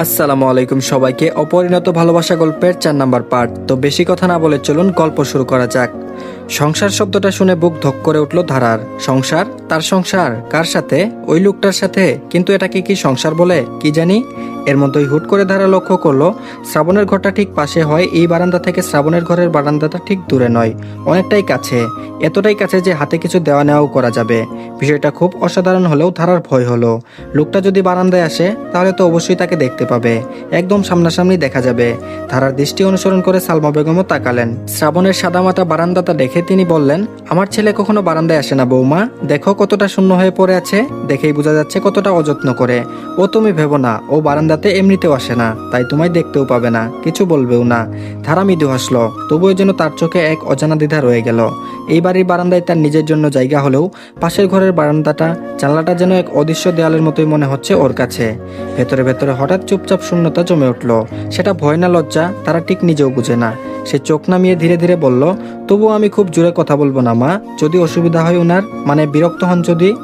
আসসালামু আলাইকুম সবাইকে। অপরিণত ভালোবাসা গল্পের চার নাম্বার পার্ট। তো বেশি কথা না বলে চলুন গল্প শুরু করা যাক। সংসার শব্দটা শুনে বুক ধক করে উঠল ধারার। সংসার? তার সংসার? কার সাথে? ওই লোকটার সাথে? কিন্তু এটাকে কি সংসার বলে? কি জানি? এর মধ্যেই হুট করে ধারা লক্ষ্য করল, শ্রাবণের ঘরটা ঠিক পাশে হয়, এই বারান্দা থেকে শ্রাবণের ঘরের বারান্দাটা ঠিক দূরে নয়, অনেকটাই কাছে। এতটাই কাছে যে হাতে কিছু দেওয়া নেওয়াও করা যাবে। বিষয়টা খুব অসাধারণ হলেও ধারার ভয় হলো। লোকটা যদি বারান্দায় আসে, তাহলে তো অবশ্যই তাকে দেখতে পাবে। একদম সামনাসামনি দেখা যাবে। ধারার দৃষ্টি অনুসরণ করে সালমা বেগমও তাকালেন। শ্রাবণের সাদামাটা বারান্দাটা দেখে তিনি বললেন, আমার ছেলে কখনো বারান্দায় আসে না বৌমা। দেখো কতটা শূন্য হয়ে পড়ে আছে। দেখেই বোঝা যাচ্ছে কতটা অযত্ন করে। ও তুমি ভেবো না, ও বারান্দাতে এমনিতেও আসে না, তাই তোমায় দেখতেও পাবে না, কিছু বলবেও না। ধারা মৃদু হাসলো, তবুও যেন তার চোখে এক অজানা দ্বিধা রয়ে গেল। এই বাড়ির বারান্দায় তার নিজের জন্য জায়গা হলেও পাশের ঘরের বারান্দাটা, জানলাটা যেন এক অদৃশ্য দেয়ালের মতোই মনে হচ্ছে ওর কাছে। ভেতরে ভেতরে হঠাৎ চুপচাপ শূন্যতা জমে উঠল। সেটা ভয় না লজ্জা, তারা ঠিক নিজেও বুঝে না। সে চোখ নামিয়ে ধীরে ধীরে বলল, তবুও আমি খুব জোরে কথা বলব না, মা। যদি অসুবিধা হয় ওনার মানে বিরক্ত হন যদি?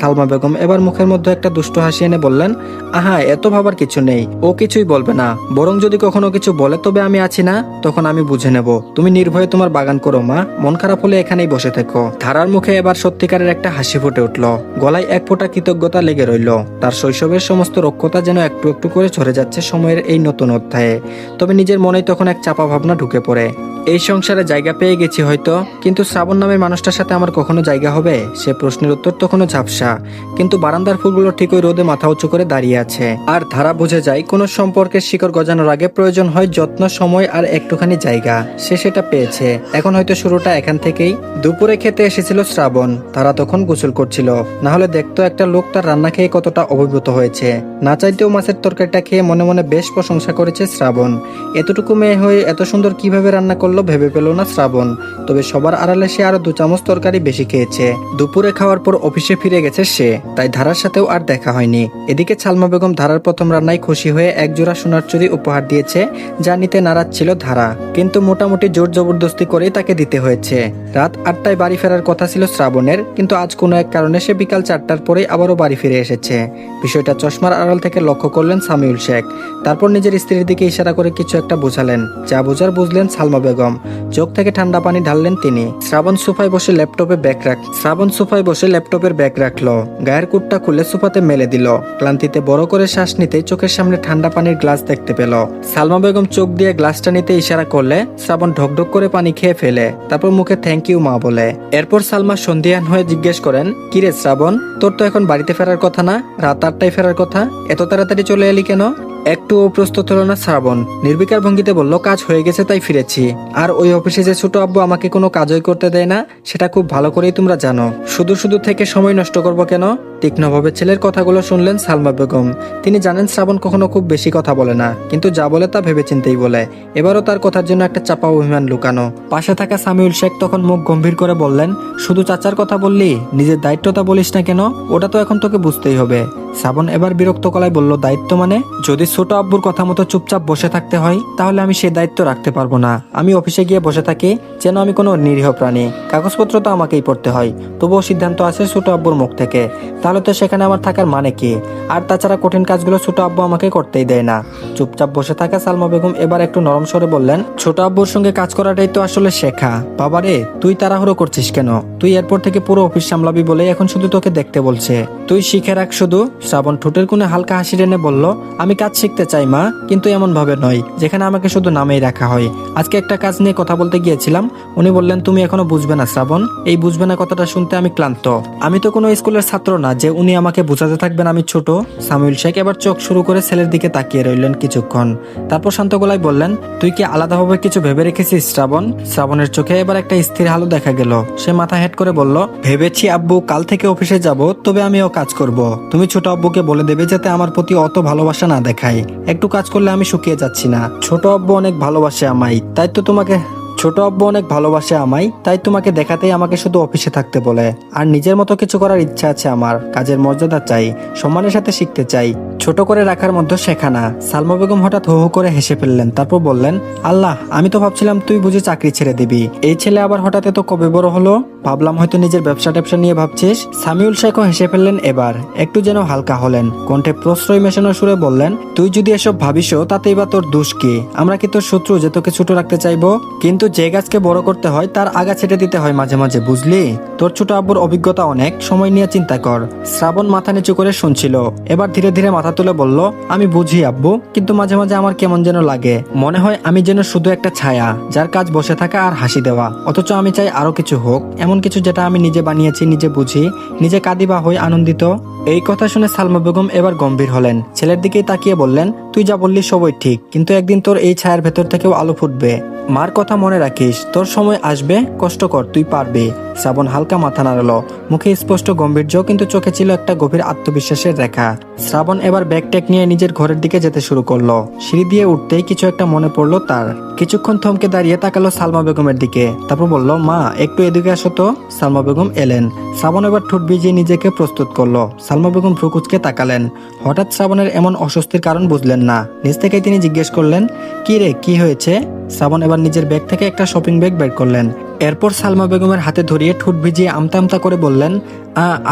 সালমা বেগম এবার মুখের মধ্যে একটা দুষ্ট হাসি এনে বললেন, আহা, এত ভাবার কিছু নেই। ও কিছুই বলবে না। বরং যদি কখনো কিছু বলে তবে আমি আছি না, তখন আমি বুঝে নেব। তুমি নির্ভয়ে তোমার বাগান করো, মা। মন খারাপ হলে এখানেই বসে থেকো। ধারার মুখে এবার সত্যিকারের একটা হাসি ফুটে উঠল। গলায় এক ফোঁটা কৃতজ্ঞতা লেগে রইল। তার শৈশবের সমস্ত রক্ষতা যেন একটু একটু করে ঝরে যাচ্ছে সময়ের এই নতুন অধ্যায়ে। তবে নিজের মনেই তখন এক চাপা ভাবনা ঢুকে পড়ে। এই সংসারে জায়গা পেয়ে গেছি হয়তো, কিন্তু শ্রাবণ নামের মানুষটার সাথে আমার কখনো জায়গা হবে? সে প্রশ্নের উত্তর তখনও ঝাপসা। কিন্তু বারান্দার ফুলগুলো ঠিক ওই রোদে মাথা উঁচু করে দাঁড়িয়ে আছে। আর ধারা বুঝে যায়, কোনো সম্পর্কের শিকড় গজানোর আগে প্রয়োজন হয় যত্ন, সময় আর একটুখানি জায়গা। সে সেটা পেয়েছে। এখন হয়তো শুরুটা এখান থেকেই দুপুরে খেতে এসেছিল শ্রাবণ, তারা তখন গোসল করছিল। না হলে দেখতো একটা লোক তার রান্না খেয়ে কতটা অভিভূত হয়েছে। না চাইতেও মাছের তরকারিটা খেয়ে মনে মনে বেশ প্রশংসা করেছে শ্রাবণ। এতটুকু মেয়ে হয়ে এত সুন্দর কীভাবে রান্না করল ভেবে পেল না শ্রাবণ। তবে সবার আড়ালে সে আরও দু চামচ তরকারি বেশি খেয়েছে। দুপুরে খাওয়ার পর অফিসে ফিরে গেছে সে, তাই ধারার সাথেও আর দেখা হয়নি। এদিকে ছালমা বেগম ধারার প্রথম রান্নায় খুশি হয়ে এক জোড়া সোনার চুরি উপহার দিয়েছে, যা নিতে নারাজ ছিল ধারা। কিন্তু মোটামুটি জোর জবরদস্তি করেই তাকে দিতে হয়েছে। রাত আটটায় বাড়ি ফেরার কথা ছিল শ্রাবণের, কিন্তু আজ কোনো এক কারণে সে বিকাল চারটার পরেই আবারও বাড়ি ফিরে এসেছে। বিষয়টা চশমার আড়াল থেকে লক্ষ্য করলেন সামিউল শেখ। তারপর নিজের স্ত্রীর দিকে ইশারা করে কিছু একটা বোঝালেন। যা বোঝার বুঝলেন সালমা বেগম। চোখ থেকে ঠান্ডা পানি ঢাললেন তিনি। শ্রাবণ সোফায় বসে ল্যাপটপে ব্যাগ রাখ শ্রাবণ সোফায় বসে ল্যাপটপের ব্যাগ রাখল। গায়ের কুটটা খুলে সোফাতে মেলে দিল। ক্লান্তিতে বড় করে শ্বাস নিতে চোখের সামনে ঠান্ডা পানির গ্লাস দেখতে পেল। সালমা বেগম চোখ দিয়ে গ্লাসটা নিতে ইশারা করলে শ্রাবণ ঢকঢক করে পানি খেয়ে ফেলে। তারপর মুখে থ্যাংক ইউ মা বলে। এরপর সালমা সন্ধিয়ান হয়ে জিজ্ঞেস করেন, কিরে শ্রাবণ, তোর তো এখন বাড়িতে ফেরার কথা না? রাত আটটায় ফেরার কথা? এত তাড়াতাড়ি চলে এলি কেন? একটু প্রস্তুত হলো না, শ্রাবণ। নির্বিকার ভঙ্গিতে বলল, কাজ হয়ে গেছে, তাই ফিরেছি। আর ওই অফিসে যে ছোট আব্বু আমাকে কোনো কাজই করতে দেয় না, সেটা খুব ভালো করেই তোমরা জানো। শুধু শুধু থেকে সময় নষ্ট করব কেন? তীক্ষ্ণভাবে ছেলের কথাগুলো শুনলেন সালমা বেগম। তিনি জানেন শ্রাবণ কখনো খুব বেশি কথা বলে না, কিন্তু যা বলে তা ভেবেচিন্তেই বলে। এবারও তার কথার জন্য একটা চাপা অভিমান লুকানো। পাশে থাকা সামিউল শেখ তখন মুখ গম্ভীর করে বললেন, শুধু চাচার কথা বললি, নিজের দায়িত্বটা বলিস না কেন? ওটা তো এখন তোকে বুঝতেই হবে। শ্রাবণ এবার বিরক্ত কলায় বলল, দায়িত্ব মানে? যদি ছোট আব্বুর কথা মতো চুপচাপ বসে থাকতে হয়, তাহলে আমি সে দায়িত্ব রাখতে পারব না। আমি অফিসে গিয়ে বসে থাকি, যেন আমি কোনো নিরীহ প্রাণী। কাগজপত্র তো আমাকেই পড়তে হয়। তবুও সিদ্ধান্ত আছে ছোট আব্বুর মুখ থেকে। তাহলে তো সেখানে আমার থাকার মানে কি? আর তাছাড়া কঠিন কাজগুলো ছোট আব্বু আমাকে করতেই দেয় না। চুপচাপ বসে থাকা সালমা বেগম এবার একটু নরম স্বরে বললেন, ছোট আব্বুর সঙ্গে কাজ করাটাই তো আসলে শেখা। বাবারে তুই তাড়াহুড়ো করছিস কেন? তুই এরপর থেকে পুরো অফিস সামলাবি বলে এখন শুধু তোকে দেখতে বলছে। তুই শিখে রাখ শুধু শ্রাবণ ঠোঁটের কোণে হালকা হাসি টেনে বলল, আমি কাজ শিখতে চাই, মা, কিন্তু এমন ভাবে নয়, যেখানে আমাকে শুধু নামেই রাখা হয়। আজকে একটা কাজ নিয়ে কথা বলতে গিয়েছিলাম, উনি বললেন, তুমি এখনও বুঝবে না শ্রাবণ, এই বুঝবে না কথাটা শুনতে আমি ক্লান্ত। আমি তো কোনো স্কুলের ছাত্র না, যে উনি আমাকে বোঝাতে থাকবেন আমি ছোট। সামিউল শেখ এবার চোখ শুরু করে ছেলের দিকে তাকিয়ে রইলেন কিছুক্ষণ। তারপর শান্ত গলায় বললেন, তুই কি আলাদাভাবে কিছু ভেবে রেখেছিস শ্রাবণ? শ্রাবণের চোখে এবার একটা স্থির হালো দেখা গেল। সে মাথা হেট করে বলল, ভেবেছি আব্বু কাল থেকে অফিসে যাব, তবে আমিও কাজ করব। তুমি ছোট আব্বুকে বলে দেবে যাতে আমার প্রতি অত ভালোবাসা না দেখায়। একটু কাজ করলে আমি শুকিয়ে যাচ্ছি না। ছোট আব্বু অনেক ভালোবাসে আমায়। তাই তো তোমাকে ছোট আব্বু অনেক ভালোবাসে আমায়। তাই তোমাকে দেখাতেই আমাকে শুধু অফিসে থাকতে বলে। আর নিজের মতো কিছু করার ইচ্ছা আছে আমার। কাজের মর্যাদা চাই। সম্মানের সাথে শিখতে চাই। ছোট করে রাখার মধ্যে শেখা না সালমা বেগম হঠাৎ হো হো করে হেসে ফেললেন। তারপর বললেন, আল্লাহ, আমি তো ভাবছিলাম তুই বুঝে চাকরি ছেড়ে দিবি। এই ছেলে আবার হঠাৎ এত কবে বড় হলো? ভাবলাম হয়তো নিজের ব্যবসা ট্যাবসা নিয়ে ভাবছিস। সামিউল শেখও হেসে ফেললেন এবার। একটু যেন হালকা হলেন। কণ্ঠে প্রশ্রয় মেশানো সুরে বললেন, তুই যদি এসব ভাবিসও তাতেই বা তোর দোষ কি? আমরা কি তোর শত্রু যে তোকে ছোট রাখতে চাইব? কিন্তু যে গাছকে বড় করতে হয়, তার আগা ছেটে দিতে হয় মাঝে মাঝে, বুঝলি? তোর ছোট আব্বুর অভিজ্ঞতা অনেক, সময় নিয়ে চিন্তা কর। শ্রাবণ মাথা নিচু করে শুনছিল। এবার ধীরে ধীরে মাথা তুলে বলল, আমি বুঝি আব্বু, কিন্তু মাঝে মাঝে আমার কেমন যেন লাগে। মনে হয় আমি যেন শুধু একটা ছায়া, যার কাজ বসে থাকা আর হাসি দেওয়া। অথচ আমি চাই আরও কিছু হোক, এমন কিছু যেটা আমি নিজে বানিয়েছি, নিজে বুঝি, নিজে কাঁদি বা হই আনন্দিত। এই কথা শুনে সালমা বেগম এবার গম্ভীর হলেন। ছেলের দিকেই তাকিয়ে বললেন, তুই যা বললি সবই ঠিক, কিন্তু একদিন তোর এই ছায়ার ভেতর থেকেও আলো ফুটবে। মার কথা মনে রাখিস, তোর সময় আসবে, কষ্ট কর, তুই পারবি। শ্রাবণ হালকা মাথা নাড়ালো। মুখে স্পষ্ট গম্ভীর্য, কিন্তু চোখে ছিল একটা গভীর আত্মবিশ্বাসের রেখা। শ্রাবণ এবার ব্যাগ ট্যাগ নিয়ে নিজের ঘরের দিকে যেতে শুরু করল। সিঁড়ি দিয়ে উঠতেই কিছু একটা মনে পড়ল তার। কিছুক্ষণ থমকে দাঁড়িয়ে তাকালো সালমা বেগমের দিকে। তারপর বলল, মা, একটু এদিকে আসো তো। সালমা বেগম এলেন। শ্রাবণ এবার ঠোঁট ভিজিয়ে নিজেকে প্রস্তুত করল। সালমা বেগম ভ্রুকুচকে তাকালেন। হঠাৎ শ্রাবণের এমন অস্বস্তির কারণ বুঝলেন না। নিজ থেকেই তিনি জিজ্ঞেস করলেন, কি রে, কি হয়েছে? শ্রাবণ এবার নিজের ব্যাগ থেকে একটা শপিং ব্যাগ বের করলেন। এরপর সালমা বেগমের হাতে ধরিয়ে ঠোঁট ভিজিয়ে আমতা আমতা করে বললেন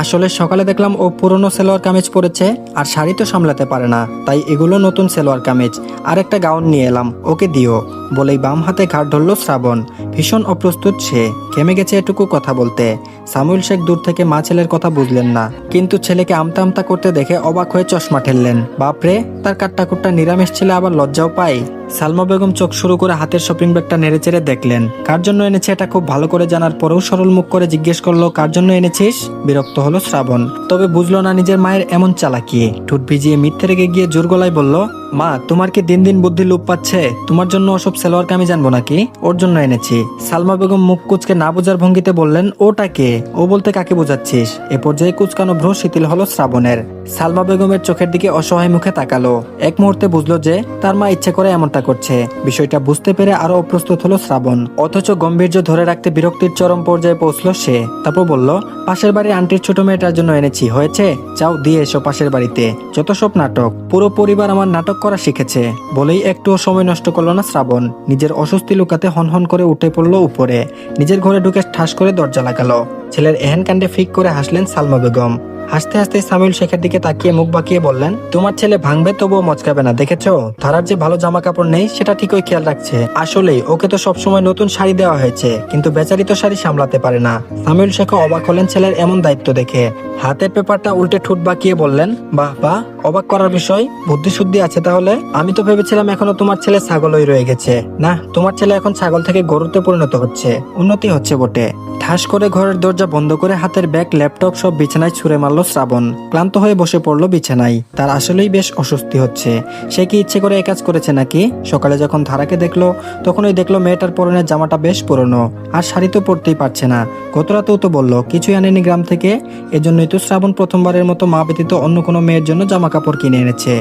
আসলে সকালে দেখলাম ও পুরনো সেলোয়ার কামিজ পরেছে আর শাড়ি তো সামলাতে পারে না, তাই এগুলো নতুন সেলোয়ার কামিজ। আর একটা গাউন নিয়ে এলাম, ওকে দিও। বলেই বাম হাতে ঘাট ধরল শ্রাবণ। ভীষণ অপ্রস্তুত সে কেমে গেছে এটুকু কথা বলতে। সামুয়েল শেখ দূর থেকে মা ছেলের কথা বুঝলেন না, কিন্তু ছেলেকে আমতা আমতা করতে দেখে অবাক হয়ে চশমা ঠেললেন। বাপরে, তার কাট্টাকুট্টা নিরামিষ ছেলে আবার লজ্জাও পায়? সালমা বেগম চোখ শুরু করে হাতের শপিং ব্যাগটা নেড়ে চেড়ে দেখলেন। কার জন্য এনেছে এটা খুব ভালো করে জানার পরেও সরল মুখ করে জিজ্ঞেস করল, কার জন্য এনেছিস? বিরক্ত হলো শ্রাবণ। তবে বুঝলো না নিজের মায়ের এমন চালাকি। ঠোঁট ভিজিয়ে মিথ্যে রেগে গিয়ে জোর গলায় বলল মা, তোমার কি দিন দিন বুদ্ধি লোপ পাচ্ছে? তোমার জন্য ওসব সেলোয়ার কামি জানব নাকি? ওর জন্য এনেছি। সালমা বেগম মুখ কুচকে না বোঝার ভঙ্গিতে বললেন, ওটা কে? ও বলতে কাকে বোঝাচ্ছিস? এ পর্যায়ে কুচকানো ভ্রু শিথিল হলো শ্রাবণের। সালমা বেগমের চোখের দিকে অসহায় মুখে তাকালো। এক মুহূর্তে বুঝলো যে, তার মা ইচ্ছে করে এমনটা করছে। বিষয়টা বুঝতে পেরে আরও অপ্রস্তুত হলো শ্রাবণ। অথচ গম্ভীর্য ধরে রাখতে বিরক্তির চরম পর্যায়ে পৌঁছলো সে। তারপর বলল, পাশের বাড়ির আন্টির ছোট মেয়েটার জন্য এনেছি। হয়েছে? যাও, দিয়ে এসো পাশের বাড়িতে। যত সব নাটক। পুরো পরিবার আমার নাটক করা শিখেছে। বলেই একটুও সময় নষ্ট করল না শ্রাবণ। নিজের অস্বস্তি লুকাতে হনহন করে উঠে পড়ল উপরে। নিজের ঘরে ঢুকে ঠাস করে দরজা লাগালো। ছেলের এহেন কাণ্ডে ফিক করে হাসলেন সালমা বেগম। হাসতে হাসতে সামিউল শেখের দিকে তাকিয়ে মুখ বাঁকিয়ে বললেন, তোমার ছেলে ভাঙবে তবুও মচকাবে না, দেখেছ? ধারার যে ভালো জামা কাপড় নেই, সেটা ঠিকই খেয়াল রাখছে। আসলেই, ওকে তো সবসময় নতুন শাড়ি দেওয়া হয়েছে, কিন্তু বেচারি তো শাড়ি সামলাতে পারে না। সামিউল শেখ অবাক হলেন ছেলের এমন দায়িত্ব দেখে। হাতের পেপারটা উল্টে ঠোঁট বাঁকিয়ে বললেন, বাহ বাহ, অবাক করার বিষয়। বুদ্ধি শুদ্ধি আছে তাহলে? আমি তো ভেবেছিলাম এখনও তোমার ছেলে ছাগলই রয়ে গেছে। না, তোমার ছেলে এখন ছাগল থেকে গরুতে পরিণত হচ্ছে। উন্নতি হচ্ছে বটে। ঠাস করে ঘরের দরজা বন্ধ করে হাতের ব্যাগ, ল্যাপটপ সব বিছানায় ছুঁড়ে মারল শ্রাবণ, ক্লান্ত হয়ে বসে পড়ল বিছানায়। তার আসলেই বেশ অস্বস্তি হচ্ছে। সে কি ইচ্ছে করে কাজ করেছে নাকি? সকালে যখন ধারাকে দেখল, তখনই দেখল মেয়েটার পরনের জামাটা বেশ পুরনো, আর শাড়ি তো পরতেই পারছে না। গত রাতেও তো বলল, কিছুই আনেনি গ্রাম থেকে। এজন্যই তো শ্রাবণ প্রথমবারের মতো মা ব্যতীত অন্য কোনো মেয়ের জন্য জামা কাপড় কিনে এনেছে।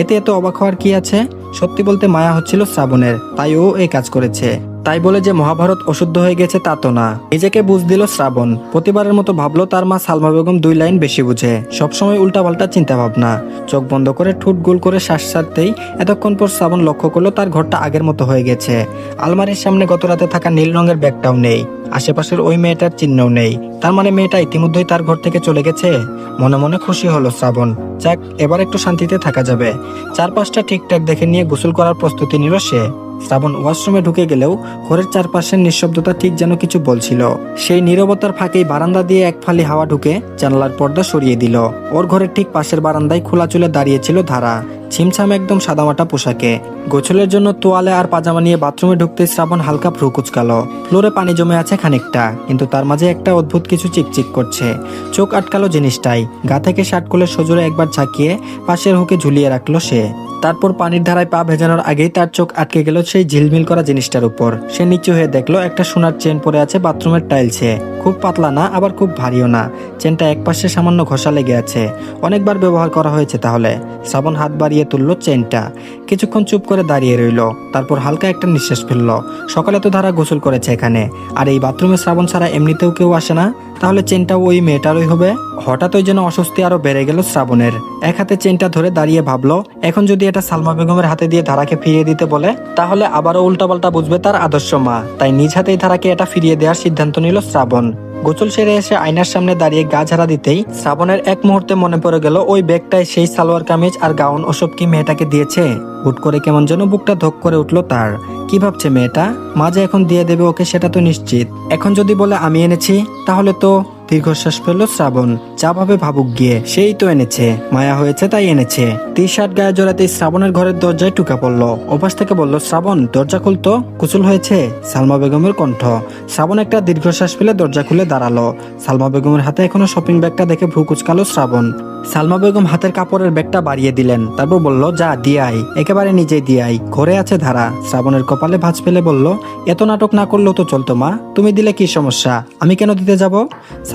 এতে এত অবাক হওয়ার কি আছে? সত্যি বলতে মায়া হচ্ছিল শ্রাবণের, তাই ও এই কাজ করেছে। তাই বলে যে মহাভারত অশুদ্ধ হয়ে গেছে তা তো না। নিজেকে বুঝ দিল শ্রাবণ। প্রতিবারের মতো ভাবলো তার মা সালমা বেগম দুই লাইন বেশি বুঝে। সবসময় উল্টাপাল্টা চিন্তা ভাবনা চোখ বন্ধ করে ঠুট গোল করে শ্বাস ছাড়তেই এতক্ষণ পর শ্রাবণ লক্ষ্য করল তার ঘরটা আগের মতো হয়ে গেছে। আলমারির সামনে গত রাতে থাকা নীল রঙের ব্যাগটাও নেই। আশেপাশের ওই মেয়েটার চিহ্নও নেই। তার মানে মেয়েটা ইতিমধ্যেই তার ঘর থেকে চলে গেছে? মনে মনে খুশি হলো শ্রাবণ। যাক, এবার একটু শান্তিতে থাকা যাবে। চারপাশটা ঠিকঠাক দেখে নিয়ে গোসল করার প্রস্তুতি নিল সে। শ্রাবণ ওয়াশরুমে ঢুকে গেলেও ঘরের চারপাশের নিঃশব্দতা ঠিক যেন কিছু বলছিল। সেই নিরবতার ফাঁকেই বারান্দা দিয়ে এক ফালি হাওয়া ঢুকে জানালার পর্দা সরিয়ে দিল। ওর ঘরের ঠিক পাশের বারান্দায় খোলা চুলে দাঁড়িয়েছিল ধারা। ছিমছাম একদম সাদামাটা পোশাকে। গোছলের জন্য তোয়ালে আর পাজামা নিয়ে বাথরুমে ঢুকতে শ্রাবণ হালকা ভ্রু কুচকালো। ফ্লোরে পানি জমে আছে খানিকটা, কিন্তু তার মাঝে একটা অদ্ভুত কিছু চিকচিক করছে। চোখ আটকালো জিনিসটাই, গা থেকে শার্ট খুলে সজোরে একবার ঝাঁকিয়ে পাশের হুকে ঝুলিয়ে রাখল সে। তারপর পানির ধারায় পা ভেজানোর আগেই তার চোখ আটকে গেল সেই ঝিলমিল করা জিনিসটার উপর। সে নিচু হয়ে দেখল একটা সোনার চেন পরে আছে বাথরুমের টাইলসে। খুব পাতলা না, আবার খুব ভারীও না। চেনটা এক পাশে সামান্য ঘষা লেগে আছে। অনেকবার ব্যবহার করা হয়েছে তাহলে। শ্রাবণ হাত বাড়িয়ে তুললো চেনটা। কিছুক্ষণ চুপ করে দাঁড়িয়ে রইল, তারপর হালকা একটা নিঃশ্বাস ফেলল। সকালে তো ধারা গোসল করেছে এখানে, আর এই বাথরুমে শ্রাবণ ছাড়া এমনিতেও কেউ আসে না? তাহলে চেনটা ওই মেয়েটারই হবে? হঠাৎ ওই যেন অস্বস্তি আরও বেড়ে গেল শ্রাবণের। এক হাতে চেনটা ধরে দাঁড়িয়ে ভাবলো, এখন যদি এটা সালমা বেগমের হাতে দিয়ে ধারাকে ফিরিয়ে দিতে বলে, তাহলে আবারও উল্টাপাল্টা বুঝবে তার আদর্শ মা। তাই নিজ হাতেই ধারাকে এটা ফিরিয়ে দেওয়ার সিদ্ধান্ত নিল শ্রাবণ। গোসল সেরে এসে আয়নার সামনে দাঁড়িয়ে গা ঝাড়া দিতেই শ্রাবণের এক মুহূর্তে মনে পড়ে গেল, ওই ব্যাগটায় সেই সালোয়ার কামিজ আর গাউন ওসব কি মেয়েটাকে দিয়েছে। হুট করে কেমন যেন বুকটা ধক করে উঠল তার। কি ভাবছে মেয়েটা? মাঝে এখন দিয়ে দেবে ওকে সেটা তো নিশ্চিত। এখন যদি বলে আমি এনেছি, তাহলে তো দীর্ঘশ্বাস ফেলল শ্রাবণ। ভাবে ভাবুক গিয়ে। সেই তো এনেছে। মায়া হয়েছে তাই এনেছে। টি শার্ট গায়ে জড়াতেই শ্রাবণের ঘরের দরজায় টুকা পড়ল। ওপাশ থেকে বলল, শ্রাবণ, দরজা খুলতো কুচুল হয়েছে? সালমা বেগমের কণ্ঠ। শ্রাবণ একটা দীর্ঘশ্বাস ফেলে দরজা খুলে দাঁড়াল। সালমা বেগমের হাতে এখনও শপিং ব্যাগটা দেখে ভ্রু কুচকালো শ্রাবণ। সালমা বেগম হাতের কাপড়ের ব্যাগটা বাড়িয়ে দিলেন। তারপর বলল, যা, দিয়ে আই একেবারে নিজেই দিয়ে আই ঘরে আছে ধারা। শ্রাবণের কপালে ভাঁজ ফেলে বলল, এত নাটক না করলেও তো চলতো মা। তুমি দিলে কি সমস্যা? আমি কেন দিতে যাব?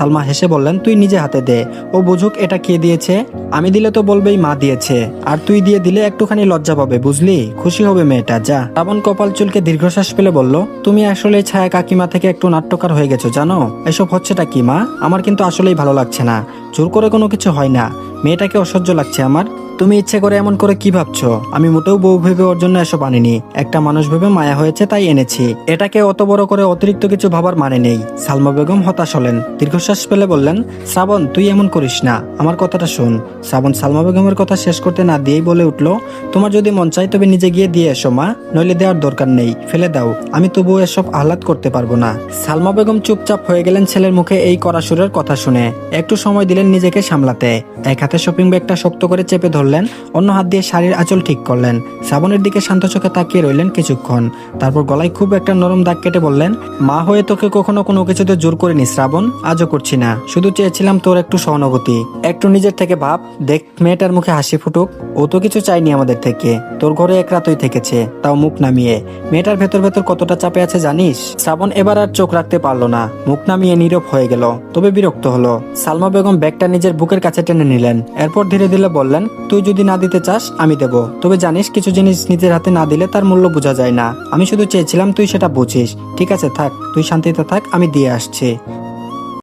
সালমা হেসে বললেন, তুই নিজে হাতে দে। ও বুঝুক এটা কে দিয়েছে। আমি দিলে তো বলবেই মা দিয়েছে। আর তুই দিয়ে দিলে একটুখানি লজ্জা পাবে, বুঝলি? খুশি হবে মেয়েটা, যা। শ্রাবণ কপাল চুলকে দীর্ঘশ্বাস পেলে বলল, তুমি আসলে ছায়া কাকিমা থেকে একটু নাট্যকার হয়ে গেছো, জানো? এসব হচ্ছেটা কি, মা? আমার কিন্তু আসলেই ভালো লাগছে না। জোর করে কোনো কিছু হয় না। মেয়েটাকে অসহ্য লাগছে আমার। তুমি ইচ্ছে করে এমন করে কি ভাবছ? আমি মোটেও বউ ভেবে ওর জন্য এসব আনিনি। একটা মানুষ ভেবে মায়া হয়েছে তাই এনেছি। এটাকে অত বড় করে অতিরিক্ত কিছু ভাবার মানে নেই। সালমা বেগম হতাশ হলেন। দীর্ঘশ্বাস ফেলে বললেন, শ্রাবণ, তুই এমন করিস না। আমার কথাটা শোন। শ্রাবণ সালমা বেগমের কথা শেষ করতে না দিয়েই বলে উঠল, তোমার যদি মন চাই তবে নিজে গিয়ে দিয়ে এসো, মা। নইলে দেওয়ার দরকার নেই। ফেলে দাও। আমি তবুও এসব আহ্লাদ করতে পারব না। সালমা বেগম চুপচাপ হয়ে গেলেন ছেলের মুখে এই কড়া সুরের কথা শুনে। একটু সময় দিলেন নিজেকে সামলাতে। এক হাতে শপিং ব্যাগটা শক্ত করে চেপে ধরলেন অন্য হাত দিয়ে শাড়ির আঁচল ঠিক করলেন। শ্রাবণের দিকে শান্ত চোখে তাকিয়ে রইলেন কিছুক্ষণ। তারপর গলায় খুব একটা নরম দাগ কেটে বললেন, মা হয়ে তোকে কখনো কোনো কিছুতে জোর করিনি, শ্রাবণ। আজও করছি না। শুধু চেয়েছিলাম তোর একটু সহানুভূতি। একটু নিজের থেকে ভাব। দেখ, মেয়েটার মুখে হাসি ফুটুক। ও তো কিছু চাইনি আমাদের থেকে। তোর ঘরে এক রাতই থেকেছে। তাও মুখ নামিয়ে। মেয়েটার ভেতর ভেতর কতটা চাপে আছে জানিস? শ্রাবণ এবার আর চোখ রাখতে পারল না। মুখ নামিয়ে নীরব হয়ে গেল। তবে বিরক্ত হলো। সালমা বেগম ব্যাগটা নিজের বুকের কাছে টেনে নিলেন। এরপর ধীরে ধীরে বললেন তুই যদি না দিতে চাস, আমি দেব। তবে জানিস, কিছু জিনিস নিজের হাতে না দিলে তার মূল্য বোঝা যায় না। আমি শুধু চেয়েছিলাম তুই সেটা বুঝিস। ঠিক আছে, থাক, তুই শান্তিতে থাক, আমি দিয়ে আসছি।